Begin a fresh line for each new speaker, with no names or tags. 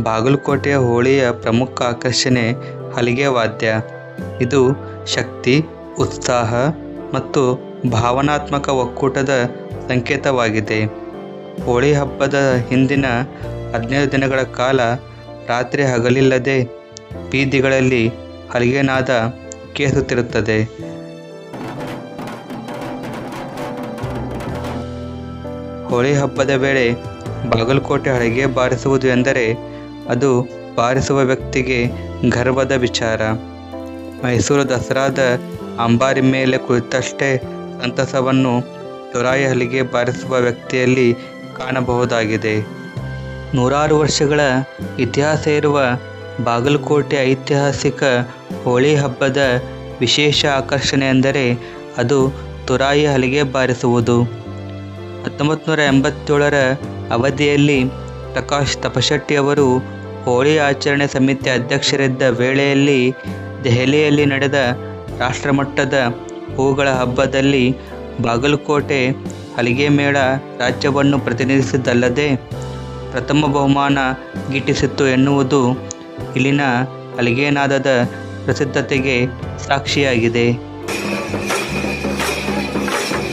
ಬಾಗಲಕೋಟೆಯ ಹೋಳಿಯ ಪ್ರಮುಖ ಆಕರ್ಷಣೆ ಹಲಿಗೆ ವಾದ್ಯ. ಇದು ಶಕ್ತಿ, ಉತ್ಸಾಹ ಮತ್ತು ಭಾವನಾತ್ಮಕ ಒಕ್ಕೂಟದ ಸಂಕೇತವಾಗಿದೆ. ಹೋಳಿ ಹಬ್ಬದ ಹಿಂದಿನ ಹದಿನೈದು ದಿನಗಳ ಕಾಲ ರಾತ್ರಿ ಹಗಲಿಲ್ಲದೆ ಬೀದಿಗಳಲ್ಲಿ ಹಲಿಗೆನಾದ ಕೇಸುತ್ತಿರುತ್ತದೆ. ಹೋಳಿ ಹಬ್ಬದ ವೇಳೆ ಬಾಗಲಕೋಟೆ ಹಳಿಗೆ ಬಾರಿಸುವುದು ಎಂದರೆ ಅದು ಬಾರಿಸುವ ವ್ಯಕ್ತಿಗೆ ಗರ್ವದ ವಿಚಾರ. ಮೈಸೂರು ದಸರಾದ ಅಂಬಾರಿ ಮೇಲೆ ಕುಳಿತಷ್ಟೇ ಸಂತಸವನ್ನು ತುರಾಯಿ ಹಲಿಗೆ ಬಾರಿಸುವ ವ್ಯಕ್ತಿಯಲ್ಲಿ ಕಾಣಬಹುದಾಗಿದೆ. ನೂರಾರು ವರ್ಷಗಳ ಇತಿಹಾಸ ಇರುವ ಬಾಗಲಕೋಟೆ ಐತಿಹಾಸಿಕ ಹೋಳಿ ಹಬ್ಬದ ವಿಶೇಷ ಆಕರ್ಷಣೆ ಎಂದರೆ ಅದು ತುರಾಯಿ ಹಲಿಗೆ ಬಾರಿಸುವುದು. ಹತ್ತೊಂಬತ್ತು ನೂರ ಎಂಬತ್ತೇಳರ ಅವಧಿಯಲ್ಲಿ ಪ್ರಕಾಶ್ ತಪಶೆಟ್ಟಿಯವರು ಹೋಳಿ ಆಚರಣೆ ಸಮಿತಿ ಅಧ್ಯಕ್ಷರಿದ್ದ ವೇಳೆಯಲ್ಲಿ ದೆಹಲಿಯಲ್ಲಿ ನಡೆದ ರಾಷ್ಟ್ರಮಟ್ಟದ ಹೂಗಳ ಹಬ್ಬದಲ್ಲಿ ಬಾಗಲಕೋಟೆ ಹಲಿಗೆ ಮೇಳ ರಾಜ್ಯವನ್ನು ಪ್ರತಿನಿಧಿಸಿದ್ದಲ್ಲದೆ ಪ್ರಥಮ ಬಹುಮಾನ ಗಿಟ್ಟಿಸಿತ್ತು ಎನ್ನುವುದು ಇಲ್ಲಿನ ಹಲಿಗೆನಾದದ ಪ್ರಸಿದ್ಧತೆಗೆ ಸಾಕ್ಷಿಯಾಗಿದೆ.